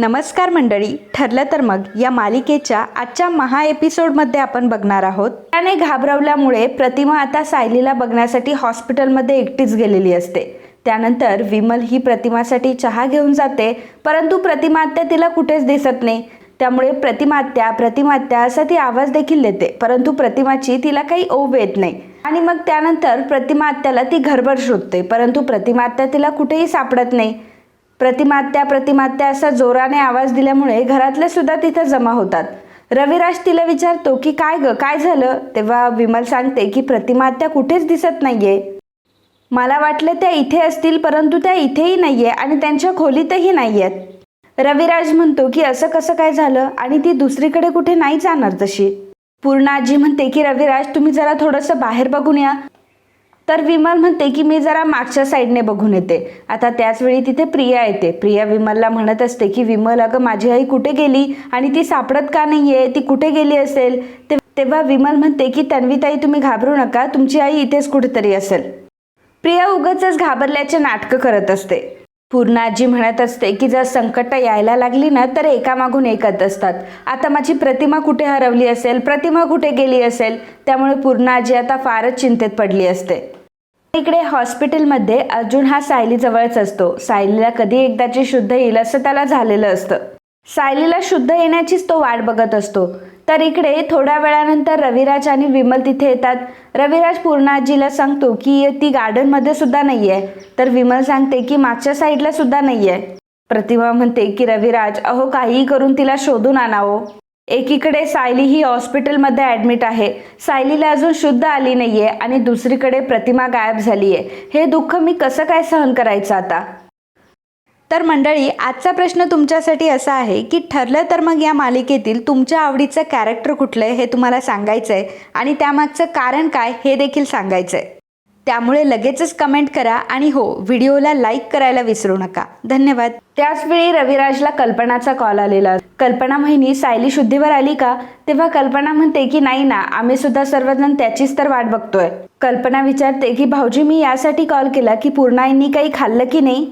नमस्कार मंडळी ठरलं तर मग या मालिकेच्या आजच्या महा एपिसोडमध्ये आपण बघणार आहोत. त्याने घाबरवल्यामुळे प्रतिमा आता सायलीला बघण्यासाठी हॉस्पिटलमध्ये एकटीच गेलेली असते. त्यानंतर विमल ही प्रतिमासाठी चहा घेऊन जाते परंतु प्रतिमा आत्या तिला कुठेच दिसत नाही. त्यामुळे प्रतिमात्या प्रतिमात्या असा ती आवाज देखील देते परंतु प्रतिमाची तिला काही ओव येत नाही. आणि मग त्यानंतर प्रतिमा आत्याला ती घरभर शोधते परंतु प्रतिमा आत्या तिला कुठेही सापडत नाही. प्रतिमात्या प्रतिमात्या असा जोराने आवाज दिल्यामुळे घरातले सुद्धा तिथे जमा होतात. रविराज तिला विचारतो की काय ग काय झालं? तेव्हा विमल सांगते की प्रतिमात्या कुठेच दिसत नाहीये. मला वाटलं त्या इथे असतील परंतु त्या इथेही नाहीये आणि त्यांच्या खोलीतही नाहीयेत. रविराज म्हणतो की असं कसं काय झालं? आणि ती दुसरीकडे कुठे नाही जाणार तशी? पूर्णाजी म्हणते की रविराज तुम्ही जरा थोडंसं बाहेर बघून या. तर विमल म्हणते की मी जरा मागच्या साईडने बघून येते. आता त्याच वेळी तिथे प्रिया येते. प्रिया विमलला म्हणत असते की विमल अगं माझी आई कुठे गेली? आणि ती सापडत का नाहीये? ती कुठे गेली असेल? ते तेव्हा विमल म्हणते की तन्वीताई तुम्ही घाबरू नका. तुमची आई इथेच कुठेतरी असेल. प्रिया उगाचच घाबरल्याचे नाटकं करत असते. पूर्ण आजी म्हणत असते की जर संकट यायला लागली ना तर एकामागून एकत असतात. आता माझी प्रतिमा कुठे हरवली असेल? प्रतिमा कुठे गेली असेल? त्यामुळे पूर्ण आजी आता फारच चिंतेत पडली असते. इकडे हॉस्पिटलमध्ये अर्जुन हा सायलीजवळच असतो. सायलीला कधी एकदाची शुद्ध येईल असं त्याला झालेलं असतं. सायलीला शुद्ध येण्याचीच तो वाट बघत असतो. तर इकडे थोड्या वेळानंतर रविराज आणि विमल तिथे येतात. रविराज पूर्ण आजीला सांगतो की ती गार्डनमध्ये सुद्धा नाही आहे तर विमल सांगते की मागच्या साईडला सुद्धा नाही आहे प्रतिमा म्हणते की रविराज अहो काहीही करून तिला शोधून आणावं. एकीकडे सायली ही हॉस्पिटलमध्ये ॲडमिट आहे. सायलीला अजून शुद्ध आली नाही आहे आणि दुसरीकडे प्रतिमा गायब झाली आहे हे दुःख मी कसं काय सहन करायचं आता? तर मंडळी आजचा प्रश्न तुमच्यासाठी असा आहे की ठरलं तर मग या मालिकेतील तुमच्या आवडीचं कॅरेक्टर कुठलं आहे हे तुम्हाला सांगायचं आहे आणि त्यामागचं कारण काय हे देखील सांगायचं आहे त्यामुळे लगेचच कमेंट करा आणि हो व्हिडिओला लाईक करायला विसरू नका. धन्यवाद. त्याचवेळी रविराजला कल्पनाचा कॉल आलेला. कल्पना महिनी सायली शुद्धीवर आली का? तेव्हा कल्पना म्हणते की नाही ना आम्ही सुद्धा सर्वजण त्याचीच तर वाट बघतोय. कल्पना विचारते की भाऊजी मी यासाठी कॉल केला की पूर्णाईंनी काही खाल्लं की नाही?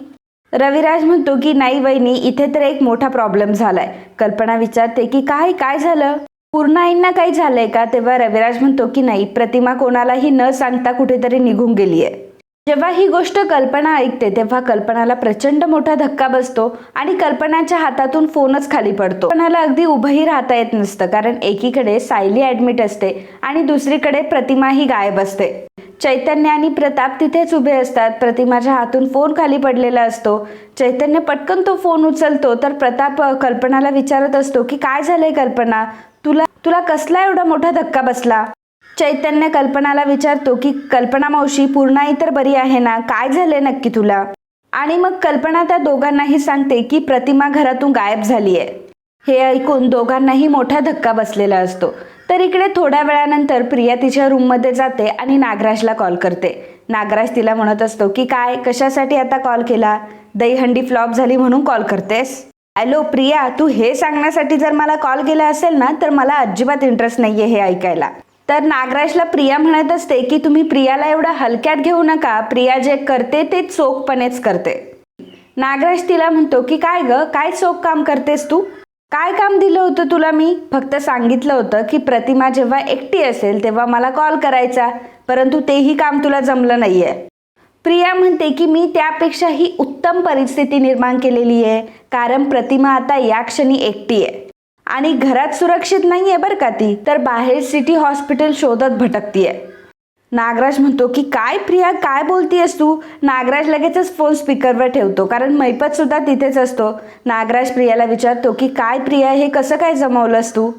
रविराज म्हणतो की नाही वहिनी इथे तर एक मोठा प्रॉब्लेम झालाय. कल्पना विचारते की काय काय झालं? पूर्णाईंना काही झालंय का? तेव्हा रविराज म्हणतो की नाही प्रतिमा कोणालाही न सांगता कुठेतरी निघून गेली आहे जेव्हा ही गोष्ट कल्पना ऐकते तेव्हा कल्पनाला प्रचंड मोठा धक्का बसतो आणि कल्पनाच्या हातातून फोनच खाली पडतो. कल्पनाला अगदी उभंही राहता येत नसतं कारण एकीकडे सायली ऍडमिट असते आणि दुसरीकडे प्रतिमा ही गायब असते. चैतन्य आणि प्रताप तिथेच उभे असतात. प्रतिमाच्या हातून फोन खाली पडलेला असतो. चैतन्य पटकन तो फोन उचलतो तर प्रताप कल्पनाला विचारत असतो की काय झालंय कल्पना? तुला तुला कसला एवढा मोठा धक्का बसला? चैतन्य कल्पनाला विचारतो की कल्पना मावशी पूर्णाई तर बरी आहे ना? काय झालंय नक्की तुला? आणि मग कल्पना त्या दोघांनाही सांगते की प्रतिमा घरातून गायब झाली आहे हे ऐकून दोघांनाही मोठा धक्का बसलेला असतो. तर इकडे थोड्या वेळानंतर प्रिया तिच्या रूममध्ये जाते आणि नागराजला कॉल करते. नागराज तिला म्हणत असतो की काय कशासाठी आता कॉल केला? दहीहंडी फ्लॉप झाली म्हणून कॉल करतेस? हॅलो प्रिया तू हे सांगण्यासाठी जर मला कॉल केला असेल ना तर मला अजिबात इंटरेस्ट नाहीये हे ऐकायला. तर नागराजला प्रिया म्हणत असते की तुम्ही प्रियाला एवढा हलक्यात घेऊ नका प्रिया जे करते ते चोखपणेच करते. नागराज तिला म्हणतो की काय ग काय चोख काम करतेस तू? काय काम दिलं होतं तुला मी? फक्त सांगितलं होतं की प्रतिमा जेव्हा एकटी असेल तेव्हा मला कॉल करायचा. परंतु तेही काम तुला जमलं नाहीये. प्रिया म्हणते की मी त्यापेक्षा ही उत्तम परिस्थिती निर्माण केलेली आहे. कारण प्रतिमा आता या क्षणी एकटी आहे. आणि घरात सुरक्षित नाहीये बरं का ती? तर बाहेर सिटी हॉस्पिटल शोधत भटकतीये. नागराज म्हणतो की काय प्रिया काय बोलतीयस तू? नागराज लगेचच फोन स्पीकरवर ठेवतो कारण मैपत सुद्धा तिथेच असतो. नागराज प्रियाला विचारतो की काय प्रिया हे कसं काय जमवलंस तू?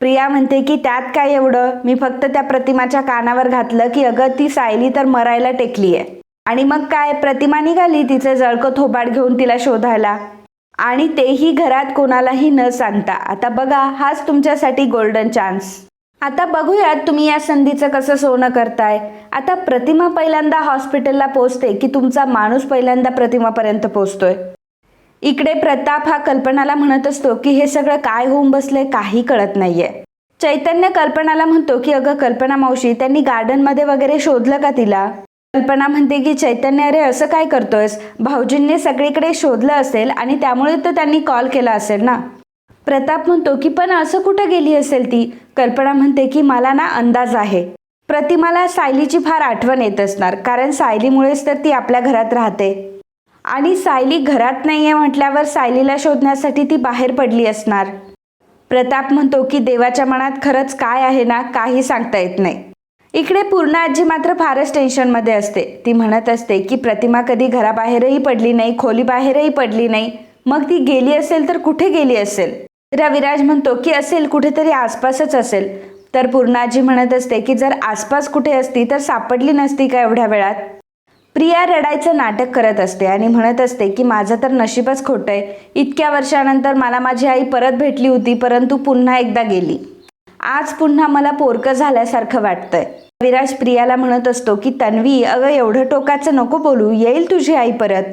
प्रिया म्हणते की त्यात काय एवढं? मी फक्त त्या प्रतिमाच्या कानावर घातलं की अगं ती सायली तर मरायला टेकली आहे आणि मग काय? प्रतिमा निघाली तिचे जळकं थोबाड घेऊन तिला शोधायला. आणि तेही घरात कोणालाही न सांगता. आता बघा हाच तुमच्यासाठी गोल्डन चान्स आता बघूयात तुम्ही या संधीचं कसं सोनं करताय. आता प्रतिमा पहिल्यांदा हॉस्पिटलला पोचते की तुमचा माणूस पहिल्यांदा प्रतिमापर्यंत पोचतोय? इकडे प्रताप हा कल्पनाला म्हणत असतो की हे सगळं काय होऊन बसलंय काही कळत नाहीये. चैतन्य कल्पनाला म्हणतो की अगं कल्पना मावशी त्यांनी गार्डनमध्ये वगैरे शोधलं का तिला? कल्पना म्हणते की चैतन्य अरे असं काय करतोयस? भाऊजींनी सगळीकडे शोधलं असेल आणि त्यामुळे तर त्यांनी कॉल केला असेल ना? प्रताप म्हणतो की पण असं कुठं गेली असेल ती? कल्पना म्हणते की मला ना अंदाज आहे. प्रतिमाला सायलीची फार आठवण येत असणार कारण सायलीमुळेच तर ती आपल्या घरात राहते. आणि सायली घरात नाही आहे म्हटल्यावर सायलीला शोधण्यासाठी ती बाहेर पडली असणार. प्रताप म्हणतो की देवाच्या मनात खरंच काय आहे ना काही सांगता येत नाही. इकडे पूर्ण आजी मात्र फारच टेन्शनमध्ये असते. ती म्हणत असते की प्रतिमा कधी घराबाहेरही पडली नाही खोलीबाहेरही पडली नाही. मग ती गेली असेल तर कुठे गेली असेल? रविराज म्हणतो की असेल कुठेतरी आसपासच असेल. तर पूर्णाजी म्हणत असते की जर आसपास कुठे असती तर सापडली नसती का एवढ्या वेळात? प्रिया रडायचं नाटक करत असते आणि म्हणत असते की माझं तर नशीबच खोटं आहे. इतक्या वर्षानंतर मला माझी आई परत भेटली होती परंतु पुन्हा एकदा गेली. आज पुन्हा मला पोरकं झाल्यासारखं वाटतंय. विराज प्रियाला म्हणत असतो की तन्वी अगं एवढं टोकाचं नको बोलू येईल तुझी आई परत?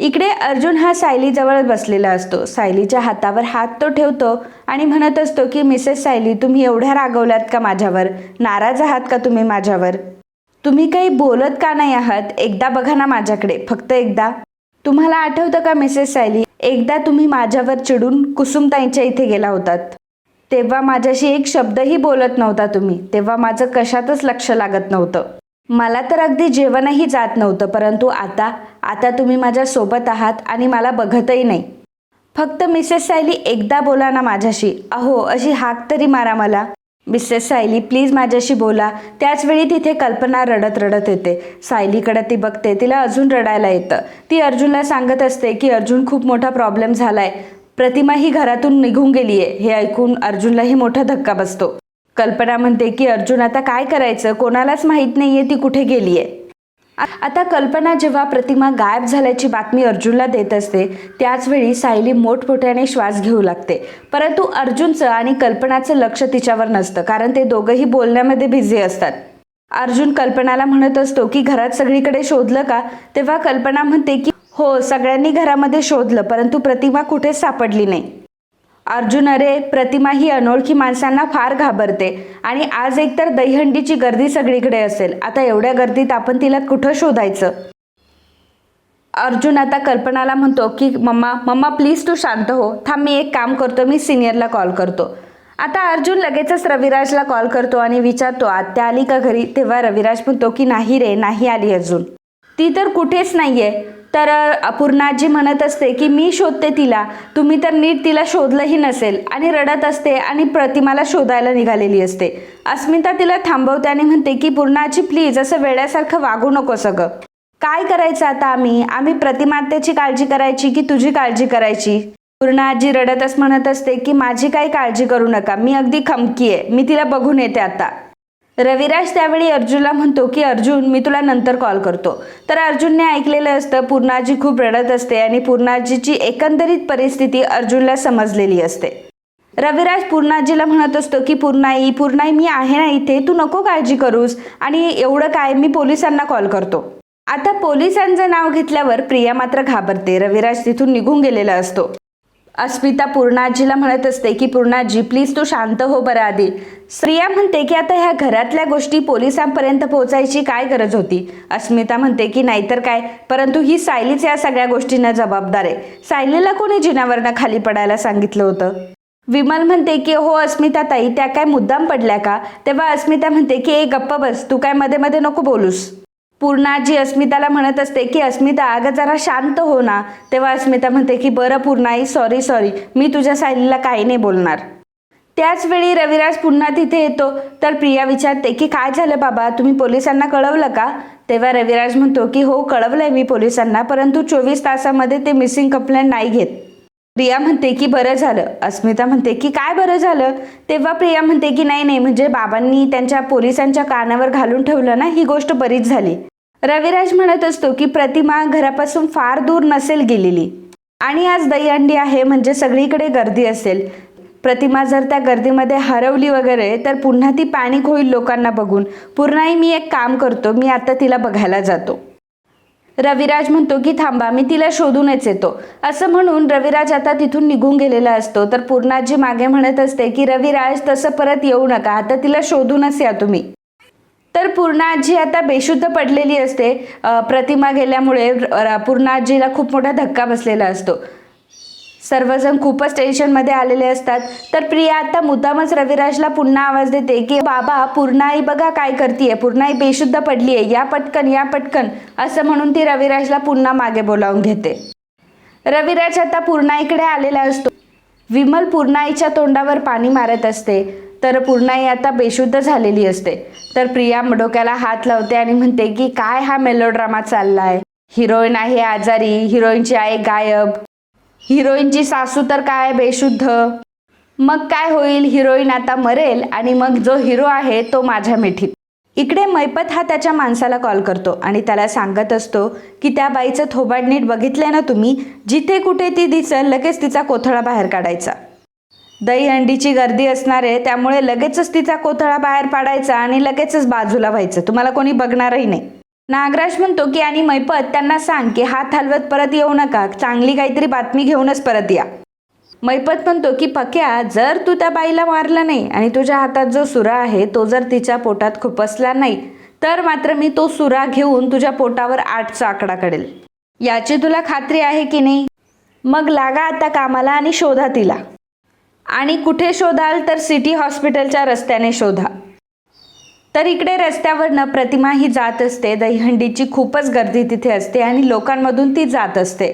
इकडे अर्जुन हा सायलीजवळ बसलेला असतो. सायलीच्या हातावर हात तो ठेवतो आणि म्हणत असतो की मिसेस सायली तुम्ही एवढ्या रागवल्यात का माझ्यावर? नाराज आहात का तुम्ही माझ्यावर? तुम्ही काही बोलत का नाही आहात? एकदा बघा ना माझ्याकडे फक्त एकदा. तुम्हाला आठवतं का मिसेस सायली? एकदा तुम्ही माझ्यावर चिडून कुसुमताईंच्या इथे गेला होतात. तेव्हा माझ्याशी एक शब्दही बोलत नव्हता तुम्ही. तेव्हा माझं कशातच लक्ष लागत नव्हतं. मला तर अगदी जेवणही जात नव्हतं परंतु आता आता तुम्ही माझ्या सोबत आहात आणि मला बघतही नाही. फक्त मिसेस सायली एकदा बोला ना माझ्याशी. अहो अशी हाक तरी मारा मला. मिसेस सायली प्लीज माझ्याशी बोला. त्याचवेळी तिथे कल्पना रडत रडत येते. सायलीकडे ती बघते तिला अजून रडायला येतं. ती अर्जुनला सांगत असते की अर्जुन खूप मोठा प्रॉब्लेम झाला आहे प्रतिमा ही घरातून निघून गेली आहे हे ऐकून अर्जुनलाही मोठा धक्का बसतो. कल्पना म्हणते की अर्जुन आता काय करायचं? कोणालाच माहीत नाहीये ती कुठे गेली आहे आता कल्पना जेव्हा प्रतिमा गायब झाल्याची बातमी अर्जुनला देत असते त्याच वेळी सायली मोठमोठ्याने श्वास घेऊ लागते. परंतु अर्जुनचं आणि कल्पनाचं लक्ष तिच्यावर नसतं कारण ते दोघंही बोलण्यामध्ये बिझी असतात. अर्जुन कल्पनाला म्हणत असतो की घरात सगळीकडे शोधलं का? तेव्हा कल्पना म्हणते की हो सगळ्यांनी घरामध्ये शोधलं परंतु प्रतिमा कुठेच सापडली नाही. अर्जुन अरे प्रतिमा ही अनोळखी माणसांना फार घाबरते. आणि आज एकतर दहीहंडीची गर्दी सगळीकडे असेल. आता एवढ्या गर्दीत आपण तिला कुठं शोधायचं? अर्जुन आता कल्पनाला म्हणतो की मम्मा मम्मा प्लीज तू शांत हो. थांब मी एक काम करतो. मी सिनियरला कॉल करतो. आता अर्जुन लगेचच रविराजला कॉल करतो आणि विचारतो आत्या आली का घरी? तेव्हा रविराज म्हणतो की नाही रे नाही आली अजून. ती तर कुठेच नाही आहे तर अपूर्णाजी म्हणत असते की मी शोधते तिला. तुम्ही तर नीट तिला शोधलंही नसेल आणि रडत असते आणि प्रतिमाला शोधायला निघालेली असते. अस्मिता तिला थांबवते आणि म्हणते की पूर्णाजी प्लीज असं वेड्यासारखं वागू नको सगळं. काय करायचं आता आम्ही? आम्ही प्रतिमातेची काळजी करायची की तुझी काळजी करायची? पूर्ण आजी रडतच म्हणत असते की माझी काही काळजी करू नका. मी अगदी खमकी आहे मी तिला बघून येते आता. रविराज त्यावेळी अर्जुनला म्हणतो की अर्जुन मी तुला नंतर कॉल करतो. तर अर्जुनने ऐकलेलं असतं पूर्णाजी खूप रडत असते आणि पूर्णाजीची एकंदरीत परिस्थिती अर्जुनला समजलेली असते. रविराज पूर्णाजीला म्हणत असतो की पूर्णाई पूर्णाई मी आहे ना इथे तू नको काळजी करूस आणि एवढं काय मी पोलिसांना कॉल करतो. आता पोलिसांचं नाव घेतल्यावर प्रिया मात्र घाबरते रविराज तिथून निघून गेलेला असतो. अस्मिता पूर्णाजीला म्हणत असते की पूर्णाजी प्लीज तू शांत हो बरं आधी स्त्रिया म्हणते की आता ह्या घरातल्या गोष्टी पोलिसांपर्यंत पोहोचायची काय गरज होती? अस्मिता म्हणते की नाहीतर काय? परंतु ही सायलीच या सगळ्या गोष्टींना जबाबदार आहे. सायलीला कोणी जिनावरनं खाली पडायला सांगितलं होतं? विमल म्हणते की हो अस्मिता ताई त्या काय मुद्दाम पडल्या का? तेव्हा अस्मिता म्हणते की ए गप्प बस तू काय मध्ये मध्ये नको बोलूस. पूर्णाजी अस्मिताला म्हणत असते की अस्मिता अगं जरा शांत हो ना. तेव्हा अस्मिता म्हणते की बरं पूर्णाई सॉरी सॉरी मी तुझ्या सायलीला काही नाही बोलणार. त्याच वेळी रविराज पुन्हा तिथे येतो. तर प्रिया विचारते की काय झालं बाबा? तुम्ही पोलिसांना कळवलं का? तेव्हा रविराज म्हणतो की हो कळवलंय मी पोलिसांना परंतु चोवीस तासामध्ये ते मिसिंग कंप्लेंट नाही घेत. प्रिया म्हणते की बरं झालं. अस्मिता म्हणते की काय बरं झालं? तेव्हा प्रिया म्हणते की नाही नाही म्हणजे बाबांनी त्यांच्या पोलिसांच्या कानावर घालून ठेवलं ना ही गोष्ट बरीच झाली. रविराज म्हणत असतो की प्रतिमा घरापासून फार दूर नसेल गेलेली. आणि आज दहीहंडी आहे म्हणजे सगळीकडे गर्दी असेल. प्रतिमा जर त्या गर्दीमध्ये हरवली वगैरे तर पुन्हा ती पॅनिक होईल लोकांना बघून. पुन्हाही मी एक काम करतो मी आता तिला बघायला जातो. रविराज म्हणतो की थांबा मी तिला शोधूनच येतो. असं म्हणून रविराज आता तिथून निघून गेलेला असतो. तर पूर्णाजी मागे म्हणत असते की रविराज तसं परत येऊ नका. आता तिला शोधूनच या तुम्ही. तर पूर्णाजी आता बेशुद्ध पडलेली असते. प्रतिमा गेल्यामुळे पूर्णाजीला खूप मोठा धक्का बसलेला असतो. सर्वजण खूपच टेन्शनमध्ये आलेले असतात. तर प्रिया आता मुद्दामच रविराजला पुन्हा आवाज देते की बाबा पूर्णाई बघा काय करतीये. पूर्णाई बेशुद्ध पडली आहे या पटकन या पटकन. असं म्हणून ती रविराजला पुन्हा मागे बोलावून घेते. रविराज आता पूर्णाईकडे आलेला असतो. विमल पूर्णाईच्या तोंडावर पाणी मारत असते. तर पूर्णाई आता बेशुद्ध झालेली असते. तर प्रिया डोक्याला हात लावते आणि म्हणते की काय हा मेलोड्रामा चाललाय? हिरोईन आहे आजारी. हिरोईनची आहे गायब. हिरोईनची सासू तर काय बेशुद्ध? मग काय होईल? हिरोईन आता मरेल आणि मग जो हिरो आहे तो माझ्या मिठीत. इकडे मैपत हा त्याच्या माणसाला कॉल करतो आणि त्याला सांगत असतो की त्या बाईचं थोबाड नीट बघितलंय ना तुम्ही? जिथे कुठे ती दिसल लगेच तिचा कोथळा बाहेर काढायचा. दही अंडीची गर्दी असणार आहे त्यामुळे लगेचच तिचा कोथळा बाहेर पाडायचा आणि लगेचच बाजूला व्हायचं. तुम्हाला कोणी बघणारही नाही. नागराज म्हणतो की आणि मैपत त्यांना सांग की हात हलवत परत येऊ नका. चांगली काहीतरी बातमी घेऊनच परत या. मैपत म्हणतो की पक्या जर तू त्या बाईला मारलं नाही आणि तुझ्या हातात जो सुरा आहे तो जर तिच्या पोटात खुपसला नाही तर मात्र मी तो सुरा घेऊन तुझ्या पोटावर आठचा आकडा कडेल याची तुला खात्री आहे की नाही? मग लागा आता कामाला आणि शोधा तिला. आणि कुठे शोधाल तर सिटी हॉस्पिटलच्या रस्त्याने शोधा. तर इकडे रस्त्यावरनं प्रतिमा ही जात असते. दहीहंडीची खूपच गर्दी तिथे असते आणि लोकांमधून ती जात असते.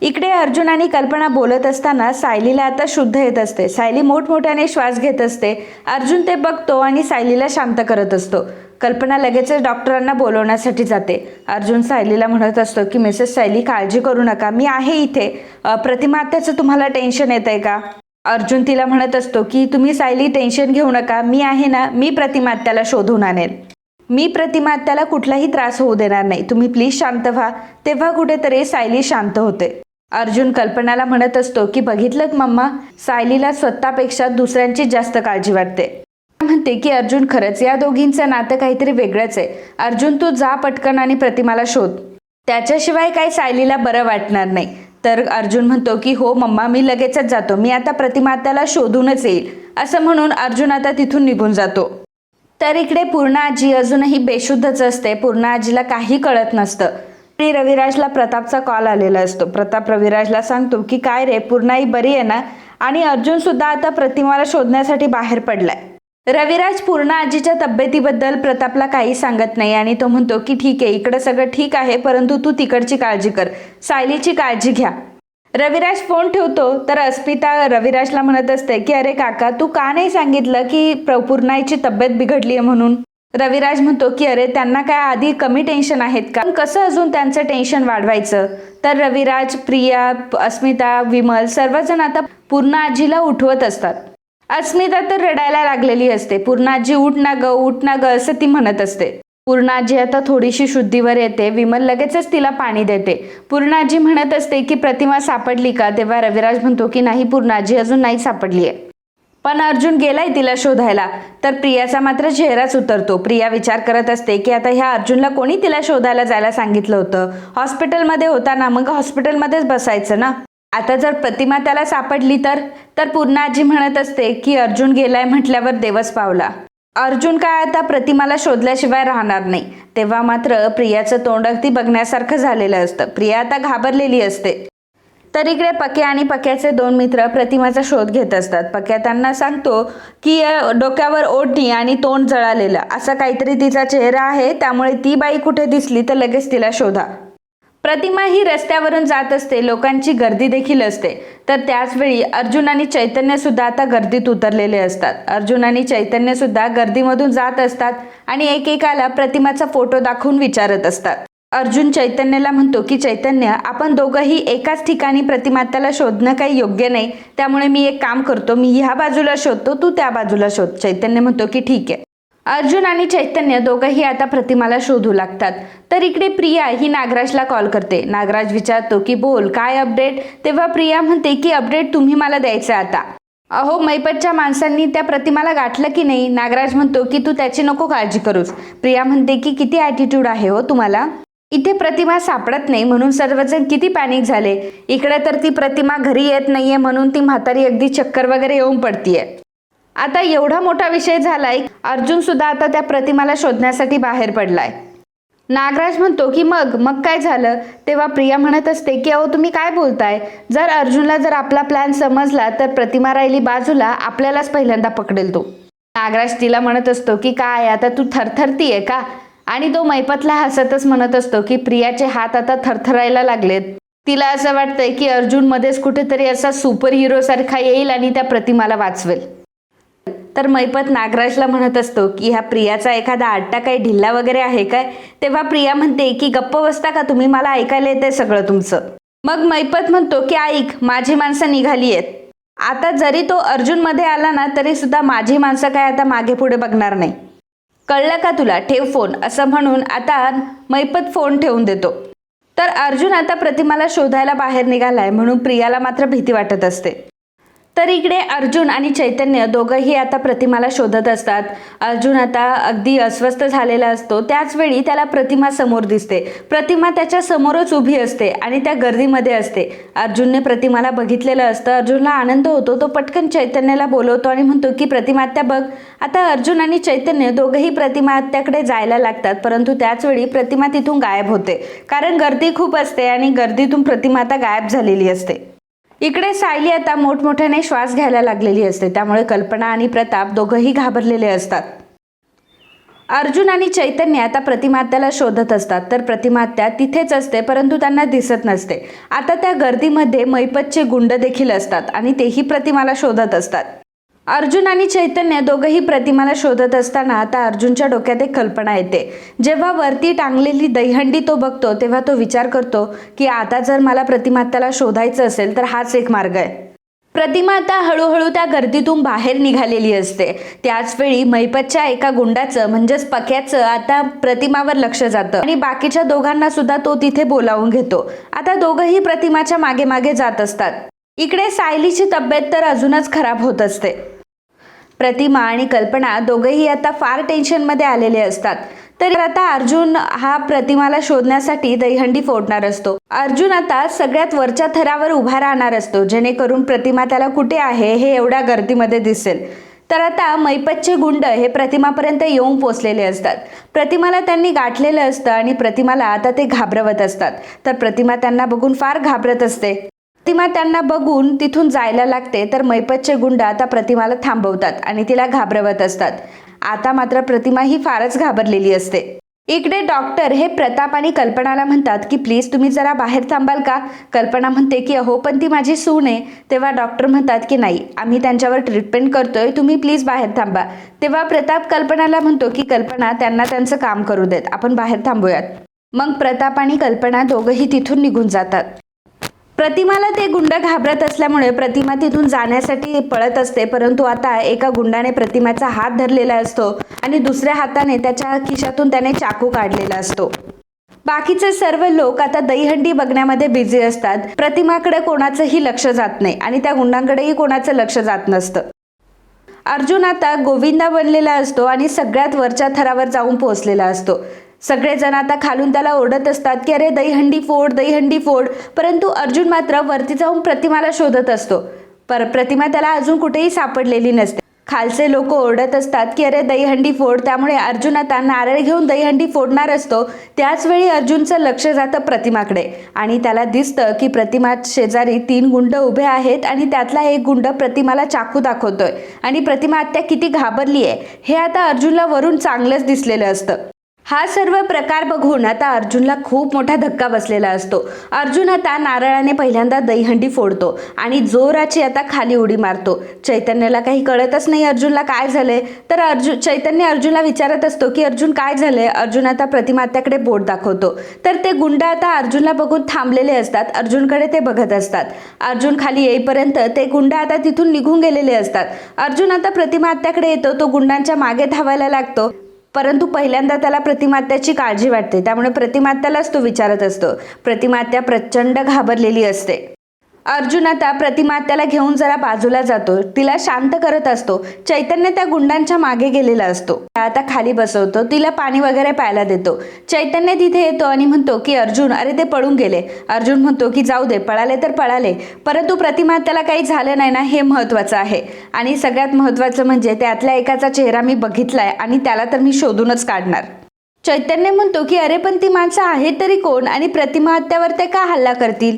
इकडे अर्जुन आणि कल्पना बोलत असताना सायलीला आता शुद्ध येत असते. सायली मोठमोठ्याने श्वास घेत असते. अर्जुन ते बघतो आणि सायलीला शांत करत असतो. कल्पना लगेचच डॉक्टरांना बोलवण्यासाठी जाते. अर्जुन सायलीला म्हणत असतो की मिसेस सायली काळजी करू नका. मी आहे इथे. प्रतिमा आत्याचं तुम्हाला टेन्शन येत आहे का? अर्जुन तिला म्हणत असतो की तुम्ही सायली टेन्शन घेऊ नका. मी आहे ना मी प्रतिमा त्याला शोधून आणेल. मी प्रतिमात्याला कुठलाही त्रास होऊ देणार नाही. तुम्ही प्लीज शांत व्हा. तेव्हा कुठेतरी सायली शांत होते. अर्जुन कल्पनाला म्हणत असतो की बघितलं मम्मा सायलीला स्वतःपेक्षा दुसऱ्यांची जास्त काळजी वाटते. म्हणते की अर्जुन खरंच या दोघींचं नातं काहीतरी वेगळंच आहे. अर्जुन तू जा पटकन आणि प्रतिमाला शोध. त्याच्याशिवाय काही सायलीला बरं वाटणार नाही. तर अर्जुन म्हणतो की हो मम्मा मी लगेचच जातो. मी आता प्रतिमा त्याला शोधूनच येईल. असं म्हणून अर्जुन आता तिथून निघून जातो. तर इकडे पूर्ण आजी अजूनही बेशुद्धच असते. पूर्ण आजीला काही कळत नसतं. आणि रविराजला प्रतापचा कॉल आलेला असतो. प्रताप रविराजला सांगतो की काय रे पूर्णाई बरी आहे ना? आणि अर्जुन सुद्धा आता प्रतिमाला शोधण्यासाठी बाहेर पडलाय. रविराज पूर्ण आजीच्या तब्येतीबद्दल प्रतापला काही सांगत नाही आणि तो म्हणतो की ठीक आहे इकडं सगळं ठीक आहे परंतु तू तिकडची काळजी कर. सायलीची काळजी घ्या. रविराज फोन ठेवतो तर अस्मिता रविराजला म्हणत असते की अरे काका तू का नाही सांगितलं की पूर्णाईची तब्येत बिघडली आहे म्हणून? रविराज म्हणतो की अरे त्यांना काय आधी कमी टेन्शन आहेत का? कसं अजून त्यांचं टेन्शन वाढवायचं? तर रविराज प्रिया अस्मिता विमल सर्वजण आता पूर्ण आजीला उठवत असतात. अस्मिता तर रडायला लागलेली असते. पूर्णाजी उठ ना ग उठ ना ग असं ती म्हणत असते. पूर्णाजी आता थोडीशी शुद्धीवर येते. विमल लगेचच तिला पाणी देते. पूर्णाजी म्हणत असते की प्रतिमा सापडली का? तेव्हा रविराज म्हणतो की नाही पूर्णाजी अजून नाही सापडली आहे पण अर्जुन गेलाय तिला शोधायला. तर प्रियाचा मात्र चेहराच उतरतो. प्रिया विचार करत असते की आता ह्या अर्जुनला कोणी तिला शोधायला जायला सांगितलं होतं? हॉस्पिटलमध्ये होता ना? मग हॉस्पिटलमध्येच बसायचं ना? आता जर प्रतिमा त्याला सापडली तर? तर पूर्ण आजी म्हणत असते की अर्जुन गेलाय म्हटल्यावर देवच पावला. अर्जुन काय आता प्रतिमाला शोधल्याशिवाय राहणार नाही. तेव्हा मात्र प्रियाचं तोंड अगदी बघण्यासारखं झालेलं असतं. प्रिया आता घाबरलेली असते. तर इकडे पक्या आणि पक्याचे दोन मित्र प्रतिमाचा शोध घेत असतात. पक्या त्यांना सांगतो की डोक्यावर ओढणी आणि तोंड जळालेलं. असा काहीतरी तिचा चेहरा आहे. त्यामुळे ती बाई कुठे दिसली तर लगेच तिला शोधा. प्रतिमा ही रस्त्यावरून जात असते लोकांची गर्दी देखील असते. तर त्याचवेळी अर्जुन आणि चैतन्य सुद्धा आता गर्दीत उतरलेले असतात. अर्जुन आणि चैतन्य सुद्धा गर्दीमधून जात असतात आणि एकेकाला प्रतिमाचा फोटो दाखवून विचारत असतात. अर्जुन चैतन्यला म्हणतो की चैतन्य आपण दोघंही एकाच ठिकाणी प्रतिमात्याला शोधणं काही योग्य नाही. त्यामुळे मी एक काम करतो मी ह्या बाजूला शोधतो तू त्या बाजूला शोध. चैतन्य म्हणतो की ठीक आहे. अर्जुन आणि चैतन्य दोघंही आता प्रतिमाला शोधू लागतात. तर इकडे प्रिया ही नागराजला कॉल करते. नागराज विचारतो की बोल काय अपडेट तेव्हा प्रिया म्हणते की अपडेट तुम्ही मला द्यायचं आहे आता. अहो मैपतच्या माणसांनी त्या प्रतिमाला गाठलं की नाही? नागराज म्हणतो की तू त्याची नको काळजी करूस. प्रिया म्हणते की किती ॲटिट्यूड आहे हो तुम्हाला? इथे प्रतिमा सापडत नाही म्हणून सर्वजण किती पॅनिक झाले. इकडे तर ती प्रतिमा घरी येत नाहीये म्हणून ती म्हातारी अगदी चक्कर वगैरे येऊन पडतीये. आता एवढा मोठा विषय झालाय अर्जुन सुद्धा आता त्या प्रतिमाला शोधण्यासाठी बाहेर पडलाय. नागराज म्हणतो की मग मग काय झालं? तेव्हा प्रिया म्हणत असते की अहो तुम्ही काय बोलताय? जर अर्जुनला जर आपला प्लॅन समजला तर प्रतिमा राहिली बाजूला आपल्यालाच पहिल्यांदा पकडेल तो. नागराज तिला म्हणत असतो की काय आता तू थरथरतीये का? आणि तो मैपतला हसतच म्हणत असतो की प्रियाचे हात आता थरथरायला लागलेत. तिला असं वाटतंय की अर्जुन मध्येच कुठेतरी असा सुपर हिरो सारखा येईल आणि त्या प्रतिमाला वाचवेल. तर मैपत नागराजला म्हणत असतो की ह्या प्रियाचा एखादा आट्टा काही ढिल्ला वगैरे आहे काय? तेव्हा प्रिया म्हणते की गप्प बसता का तुम्ही? मला ऐकायला येते सगळं तुमचं. मग मैपत म्हणतो की ऐक माझी माणसं निघाली आहेत. आता जरी तो अर्जुनमध्ये आला ना तरी सुद्धा माझी माणसं काय आता मागे पुढे बघणार नाही. कळलं का तुला? ठेव फोन. असं म्हणून आता मैपत फोन ठेवून देतो. तर अर्जुन आता प्रतिमाला शोधायला बाहेर निघालाय म्हणून प्रियाला मात्र भीती वाटत असते. तर इकडे अर्जुन आणि चैतन्य दोघंही आता प्रतिमाला शोधत असतात. अर्जुन आता अगदी अस्वस्थ झालेला असतो. त्याचवेळी त्याला प्रतिमा समोर दिसते. प्रतिमा त्याच्या समोरच उभी असते आणि त्या गर्दीमध्ये असते. अर्जुनने प्रतिमाला बघितलेलं असतं. अर्जुनला आनंद होतो. तो पटकन चैतन्याला बोलवतो आणि म्हणतो की प्रतिमा आत्या बघ आता अर्जुन आणि चैतन्य दोघंही प्रतिमा आत्याकडे जायला लागतात. परंतु त्याचवेळी प्रतिमा तिथून गायब होते. कारण गर्दी खूप असते आणि गर्दीतून प्रतिमा आता गायब झालेली असते. इकडे सायली आता मोठमोठ्याने श्वास घ्यायला लागलेली असते. त्यामुळे कल्पना आणि प्रताप दोघंही घाबरलेले असतात. अर्जुन आणि चैतन्य आता प्रतिमात्याला शोधत असतात. तर प्रतिमात्या तिथेच असते परंतु त्यांना दिसत नसते. आता त्या गर्दीमध्ये मैपतचे गुंड देखील असतात आणि तेही प्रतिमाला शोधत असतात. अर्जुन आणि चैतन्य दोघंही प्रतिमाला शोधत असताना आता अर्जुनच्या डोक्यात एक कल्पना येते. जेव्हा वरती टांगलेली दहीहंडी तो बघतो तेव्हा तो विचार करतो की आता जर मला प्रतिमात्याला शोधायचं असेल तर हाच एक मार्ग आहे. प्रतिमा आता हळूहळू त्या गर्दीतून बाहेर निघालेली असते. त्याच वेळी मैपतच्या एका गुंडाचं म्हणजेच पक्याचं आता प्रतिमावर लक्ष जातं. आणि बाकीच्या दोघांना सुद्धा तो तिथे बोलावून घेतो. आता दोघंही प्रतिमाच्या मागे मागे जात असतात. इकडे सायलीची तब्येत तर अजूनच खराब होत असते. प्रतिमा आणि कल्पना दोघेही आता फार टेन्शनमध्ये आलेले असतात. तर आता अर्जुन हा प्रतिमाला शोधण्यासाठी दहीहंडी फोडणार असतो. अर्जुन आता सगळ्यात वरच्या थरावर उभा राहणार असतो जेणेकरून प्रतिमा त्याला कुठे आहे हे एवढ्या गर्दीमध्ये दिसेल. तर आता मैपतचे गुंड हे प्रतिमापर्यंत येऊन पोचलेले असतात. प्रतिमाला त्यांनी गाठलेलं असतं आणि प्रतिमाला आता ते घाबरवत असतात. तर प्रतिमा त्यांना बघून फार घाबरत असते. प्रतिमा त्यांना बघून तिथून जायला लागते तर मैपतचे गुंड आता प्रतिमाला थांबवतात आणि तिला घाबरवत असतात. आता मात्र प्रतिमा ही फारच घाबरलेली असते. इकडे डॉक्टर हे प्रताप आणि कल्पनाला म्हणतात की प्लीज तुम्ही जरा बाहेर थांबाल का? कल्पना म्हणते की अहो पण ती माझी सून आहे. तेव्हा डॉक्टर म्हणतात की नाही आम्ही त्यांच्यावर ट्रीटमेंट करतोय तुम्ही प्लीज बाहेर थांबा. तेव्हा प्रताप कल्पनाला म्हणतो की कल्पना त्यांना त्यांचं काम करू देत आपण बाहेर थांबूयात. मग प्रताप आणि कल्पना दोघंही तिथून निघून जातात. प्रतिमाला ते गुंड घाबरत असल्यामुळे प्रतिमा तिथून जाण्यासाठी पळत असते परंतु आता एका गुंडाने प्रतिमाचा हात धरलेला असतो आणि दुसऱ्या हाताने त्याच्या खिशातून त्याने चाकू काढलेला असतो. बाकीचे सर्व लोक आता दहीहंडी बघण्यामध्ये बिझी असतात. प्रतिमाकडे कोणाचंही लक्ष जात नाही आणि त्या गुंडांकडेही कोणाचं लक्ष जात नसतं. अर्जुन आता गोविंदा बनलेला असतो आणि सगळ्यात वरच्या थरावर जाऊन पोहोचलेला असतो. सगळेजण आता खालून त्याला ओढत असतात की अरे दहीहंडी फोड दहीहंडी फोड. परंतु अर्जुन मात्र वरती जाऊन प्रतिमाला शोधत असतो. पर प्रतिमा त्याला अजून कुठेही सापडलेली नसते. खालचे लोक ओरडत असतात की अरे दहीहंडी फोड. त्यामुळे अर्जुन आता नारळ घेऊन दहीहंडी फोडणार असतो. त्याचवेळी अर्जुनचं लक्ष जातं प्रतिमाकडे. आणि त्याला दिसतं की प्रतिमा शेजारी तीन गुंड उभे आहेत आणि त्यातला एक गुंड प्रतिमाला चाकू दाखवतोय. आणि प्रतिमा आत्या किती घाबरली आहे हे आता अर्जुनला वरून चांगलंच दिसलेलं असतं. हा सर्व प्रकार बघून आता अर्जुनला खूप मोठा धक्का बसलेला असतो. अर्जुन आता नारळाने पहिल्यांदा दहीहंडी फोडतो आणि जोराची आता खाली उडी मारतो. चैतन्याला काही कळतच नाही अर्जुनला काय झालंय. तर अर्जुन चैतन्य अर्जुनला विचारत असतो की अर्जुन काय झालंय? अर्जुन आता प्रतिमात्याकडे बोट दाखवतो. तर ते गुंड आता अर्जुनला बघून थांबलेले असतात. अर्जुनकडे ते बघत असतात. अर्जुन खाली येईपर्यंत ते गुंड आता तिथून निघून गेलेले असतात. अर्जुन आता प्रतिमात्याकडे येतो. तो गुंडांच्या मागे धावायला लागतो. परंतु पहिल्यांदा त्याला प्रतिमात्याची काळजी वाटते त्यामुळे प्रतिमात्यालाच तो विचारत असतो. प्रतिमात्या प्रचंड घाबरलेली असते. अर्जुन आता प्रतिमा त्याला घेऊन जरा बाजूला जातो. तिला शांत करत असतो. चैतन्य त्या गुंडांच्या मागे गेलेला असतो. आता खाली बसवतो. तिला पाणी वगैरे प्यायला देतो. चैतन्य तिथे येतो आणि म्हणतो की अर्जुन अरे ते पळून गेले. अर्जुन म्हणतो की जाऊ दे पळाले तर पळाले. परंतु प्रतिमा त्याला काही झालं नाही ना हे महत्त्वाचं आहे. आणि सगळ्यात महत्त्वाचं म्हणजे त्यातल्या एकाचा चेहरा मी बघितलाय आणि त्याला तर मी शोधूनच काढणार. चैतन्य म्हणतो की अरे पण ती माणसं आहेत तरी कोण? आणि प्रतिमा हत्यावर ते का हल्ला करतील?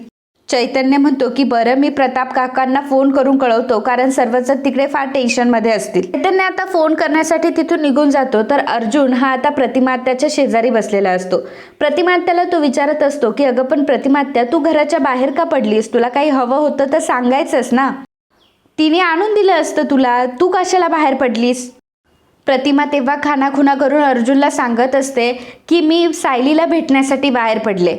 चैतन्य म्हणतो की बरं मी प्रताप काकांना फोन करून कळवतो कारण सर्वच तिकडे फार टेन्शनमध्ये असतील. चैतन्य आता फोन करण्यासाठी तिथून निघून जातो तर अर्जुन हा आता प्रतिमात्याच्या शेजारी बसलेला असतो. प्रतिमात्याला तो विचारत असतो की अगं पण प्रतिमात्या तू घराच्या बाहेर का पडलीस तुला काही हवं होतं तर सांगायचंच ना? तिने आणून दिलं असतं तुला. तू कशाला बाहेर पडलीस? प्रतिमा तेव्हा खानाखुना करून अर्जुनला सांगत असते की मी सायलीला भेटण्यासाठी बाहेर पडले.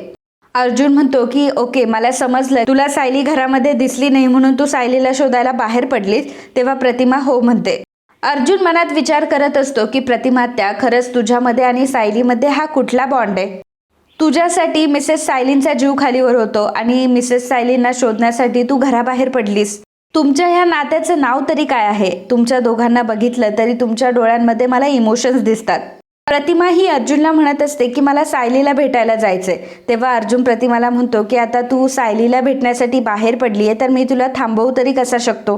अर्जुन म्हणतो की ओके मला समजलं तुला सायली घरामध्ये दिसली नाही म्हणून तू सायलीला शोधायला बाहेर पडलीस तेव्हा प्रतिमा हो म्हणते. अर्जुन मनात विचार करत असतो की प्रतिमा त्या खरंच तुझ्यामध्ये आणि सायलीमध्ये हा कुठला बॉन्ड आहे? तुझ्यासाठी मिसेस सायलींचा जीव खालीवर होतो आणि मिसेस सायलींना शोधण्यासाठी तू घराबाहेर पडलीस. तुमच्या ह्या नात्याचं नाव तरी काय आहे? तुमच्या दोघांना बघितलं तरी तुमच्या डोळ्यांमध्ये मला इमोशन्स दिसतात. प्रतिमा ही अर्जुनला म्हणत असते की मला सायलीला भेटायला जायचंय. तेव्हा अर्जुन प्रतिमाला म्हणतो की आता तू सायलीला भेटण्यासाठी बाहेर पडली आहे तर मी तुला थांबवू तरी कसा शकतो?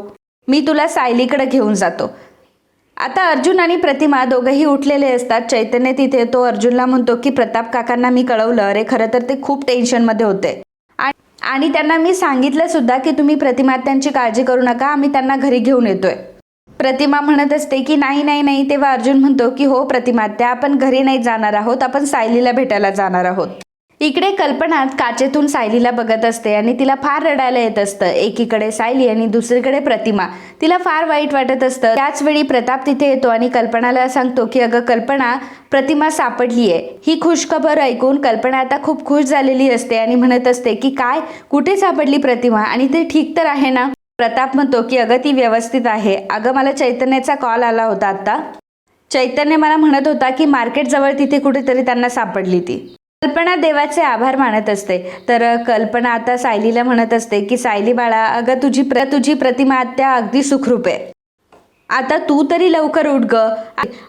मी तुला सायलीकडे घेऊन जातो. आता अर्जुन आणि प्रतिमा दोघंही उठलेले असतात. चैतन्य तिथे तो अर्जुनला म्हणतो की प्रताप काकांना मी कळवलं. अरे खरं तर ते खूप टेन्शनमध्ये होते. आणि त्यांना मी सांगितलं सुद्धा की तुम्ही प्रतिमा त्यांची काळजी करू नका. आम्ही त्यांना घरी घेऊन येतोय. प्रतिमा म्हणत असते की नाही नाही नाही तेव्हा अर्जुन म्हणतो की हो प्रतिमा त्या आपण घरी नाही जाणार आहोत आपण सायलीला भेटायला जाणार आहोत. इकडे कल्पनात काचेतून सायलीला बघत असते आणि तिला फार रडायला येत असतं. एकीकडे सायली आणि दुसरीकडे प्रतिमा. तिला फार वाईट वाटत असतं. त्याचवेळी प्रताप तिथे येतो आणि कल्पनाला सांगतो की अगं कल्पना प्रतिमा सापडली आहे ही खुशखबर ऐकून कल्पना आता खूप खुश झालेली असते आणि म्हणत असते की काय? कुठे सापडली प्रतिमा? आणि ते ठीक तर आहे ना? प्रताप म्हणतो की अगं ती व्यवस्थित आहे. अगं मला चैतन्याचा कॉल आला होता आता चैतन्य मला म्हणत होता की मार्केटजवळ तिथे कुठेतरी त्यांना सापडली ती. कल्पना देवाचे आभार मानत असते. तर कल्पना आता सायलीला म्हणत असते की सायली बाळा अगं तुझी प्र तुझी प्रतिमा आत्या अगदी सुखरूप आहे. आता तू तरी लवकर उठ ग.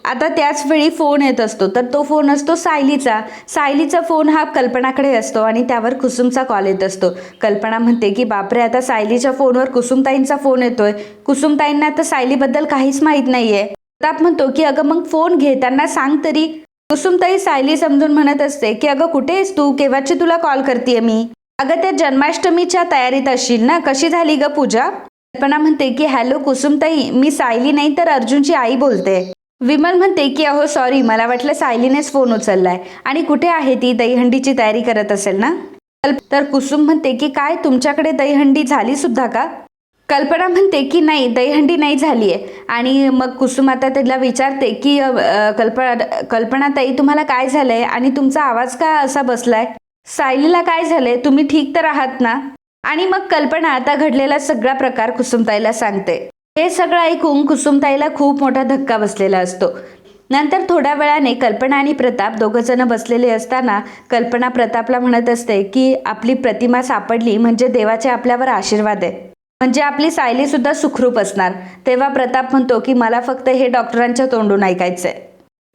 आता त्याच वेळी फोन येत असतो. तर तो फोन असतो सायलीचा. सायलीचा फोन हा कल्पनाकडे असतो आणि त्यावर कुसुमचा कॉल येत असतो. कल्पना म्हणते की बापरे आता सायलीच्या फोनवर कुसुमताईंचा फोन येतोय. कुसुमताईंना आता सायलीबद्दल काहीच माहीत नाहीये. प्रताप म्हणतो की अगं मग फोन घे त्यांना सांग तरी. कुसुमताई सायली समजून म्हणत असते की अगं कुठे आहेस तू? केव्हाची तुला कॉल करते मी? अगं त्या जन्माष्टमीच्या तयारीत असशील ना? कशी झाली ग पूजा? कल्पना म्हणते की हॅलो कुसुमताई मी सायली नाही तर अर्जुनची आई बोलते. विमल म्हणते की अहो सॉरी मला वाटलं सायलीनेच फोन उचललाय. आणि कुठे आहे ती दहीहंडीची तयारी करत असेल ना? तर कुसुम म्हणते की काय तुमच्याकडे दहीहंडी झाली सुद्धा का? कल्पना म्हणते की नाही दहीहंडी नाही झाली आहे आणि मग कुसुम आता तिला विचारते की कल्पना कल्पना ताई तुम्हाला काय झालंय? आणि तुमचा आवाज का असा बसलाय? सायलीला काय झालंय? तुम्ही ठीक तर आहात ना? आणि मग कल्पना आता घडलेला सगळा प्रकार कुसुमताईला सांगते. हे सगळं ऐकून कुसुमताईला खूप मोठा धक्का बसलेला असतो. नंतर थोड्या वेळाने कल्पना आणि प्रताप दोघंजण बसलेले असताना कल्पना प्रतापला म्हणत असते की आपली प्रतिमा सापडली म्हणजे देवाचे आपल्यावर आशीर्वाद आहे. म्हणजे आपली सायली सुद्धा सुखरूप असणार. तेव्हा प्रताप म्हणतो की मला फक्त हे डॉक्टरांच्या तोंडून ऐकायचंय.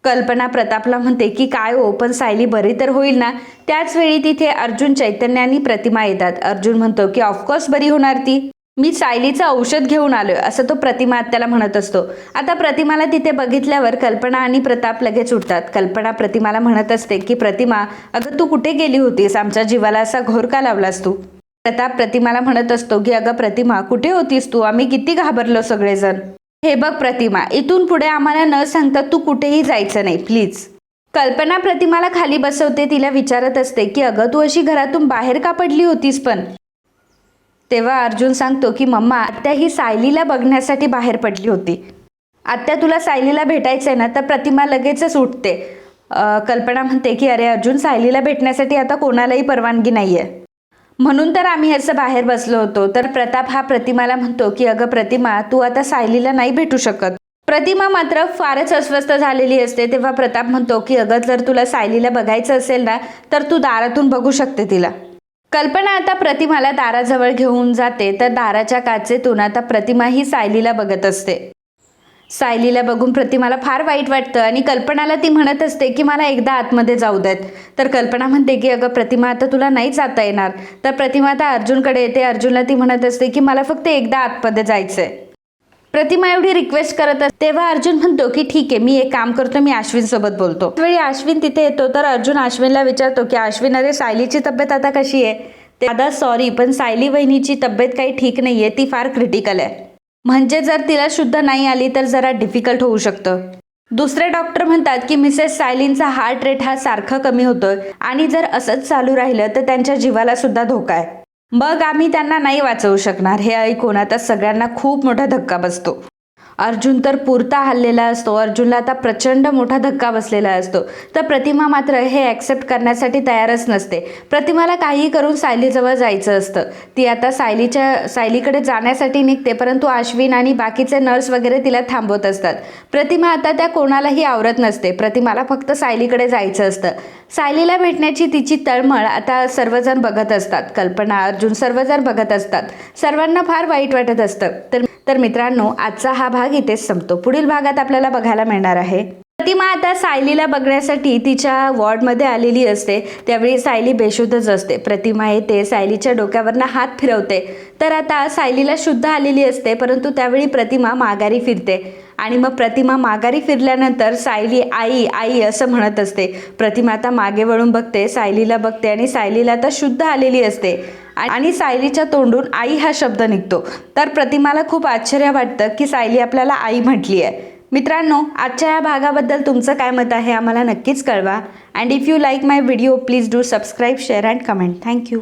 कल्पना प्रतापला म्हणते की काय हो पण सायली बरी तर होईल ना? त्याच वेळी तिथे अर्जुन चैतन्य आणि प्रतिमा येतात. अर्जुन म्हणतो की ऑफकोर्स बरी होणार ती. मी सायलीचं औषध घेऊन आलोय असं तो प्रतिमा त्याला म्हणत असतो. आता प्रतिमाला तिथे बघितल्यावर कल्पना आणि प्रताप लगेच उठतात. कल्पना प्रतिमाला म्हणत असते की प्रतिमा अगं तू कुठे गेली होतीस? आमच्या जीवाला असा घोर का लावलास तू? प्रताप प्रतिमाला म्हणत असतो की अगं प्रतिमा कुठे होतीस तू? आम्ही किती घाबरलो सगळेजण. हे बघ प्रतिमा इथून पुढे आम्हाला न सांगता तू कुठेही जायचं नाही प्लीज कल्पना प्रतिमाला खाली बसवते तिला विचारत असते की अगं तू अशी घरातून बाहेर का पडली होतीस पण? तेव्हा अर्जुन सांगतो की मम्मा आत्या ही सायलीला बघण्यासाठी बाहेर पडली होती. आत्या तुला सायलीला भेटायचं आहे ना तर प्रतिमा लगेचच उठते. कल्पना म्हणते की अरे अर्जुन सायलीला भेटण्यासाठी आता कोणालाही परवानगी नाही आहे म्हणून तर आम्ही असं बाहेर बसलो होतो. तर प्रताप हा प्रतिमाला म्हणतो की अगं प्रतिमा तू आता सायलीला नाही भेटू शकत. प्रतिमा मात्र फारच अस्वस्थ झालेली असते. तेव्हा प्रताप म्हणतो की अगं जर तुला सायलीला बघायचं असेल ना तर तू दारातून बघू शकते तिला. कल्पना आता प्रतिमाला दाराजवळ घेऊन जाते. तर दाराच्या काचेतून आता प्रतिमा ही सायलीला बघत असते. सायलीला बघून प्रतिमाला फार वाईट वाटतं आणि कल्पनाला ती म्हणत असते की मला एकदा आतमध्ये जाऊ देत. तर कल्पना म्हणते की अगं प्रतिमा आता तुला नाही जाता येणार. तर प्रतिमा आता अर्जुनकडे येते. अर्जुनला ती म्हणत असते की मला फक्त एकदा आतमध्ये जायचंय. प्रतिमा एवढी रिक्वेस्ट करत असते तेव्हा अर्जुन म्हणतो की ठीक आहे मी एक काम करतो मी आश्विन सोबत बोलतो. त्यावेळी आश्विन तिथे येतो तर अर्जुन आश्विनला विचारतो की आश्विन अरे सायलीची तब्येत आता कशी आहे? दादा सॉरी पण सायली वहिनीची तब्येत काही ठीक नाहीये ती फार क्रिटिकल आहे. म्हणजे जर तिला शुद्ध नाही आली तर जरा डिफिकल्ट होऊ शकतं. दुसरे डॉक्टर म्हणतात की मिसेस सायलिनचा हार्ट रेट हा सारखा कमी होतोय आणि जर असंच चालू राहिलं तर त्यांच्या जीवाला सुद्धा धोका आहे. मग आम्ही त्यांना नाही वाचवू शकणार. हे ऐकून आता सगळ्यांना खूप मोठा धक्का बसतो. अर्जुन तर पुरता हल्लेला असतो. अर्जुनला आता प्रचंड मोठा धक्का बसलेला असतो. तर प्रतिमा मात्र हे ॲक्सेप्ट करण्यासाठी तयारच नसते. प्रतिमाला काहीही करून सायलीजवळ जायचं असतं. ती आता सायलीच्या सायलीकडे जाण्यासाठी निघते परंतु आश्विन आणि बाकीचे नर्स वगैरे तिला थांबवत असतात. प्रतिमा आता त्या कोणालाही आवरत नसते. प्रतिमाला फक्त सायलीकडे जायचं असतं. सायलीला भेटण्याची तिची तळमळ आता सर्वजण बघत असतात. कल्पना अर्जुन सर्वजण बघत असतात. सर्वांना फार वाईट वाटत असतं. तर तर मित्रांनो आजचा हा भाग इथेच संपतो. पुढील भागात आपल्याला बघायला मिळणार आहे. प्रतिमा आता सायलीला बघण्यासाठी तिच्या वॉर्डमध्ये आलेली असते. त्यावेळी सायली बेशुद्धच असते. प्रतिमा येते सायलीच्या डोक्यावरनं हात फिरवते. तर आता सायलीला शुद्ध आलेली असते परंतु त्यावेळी प्रतिमा माघारी फिरते. आणि मग प्रतिमा माघारी फिरल्यानंतर सायली आई आई असं म्हणत असते. प्रतिमा आता मागे वळून बघते सायलीला बघते आणि सायलीला आता शुद्ध आलेली असते. आणि सायलीच्या तोंडून आई हा शब्द निघतो. तर प्रतिमाला खूप आश्चर्य वाटतं की सायली आपल्याला आई म्हटली आहे मित्रांनो आजच्या या भागाबद्दल तुमचं काय मत आहे आम्हाला नक्कीच कळवा. And if you like my video please do subscribe share and comment thank you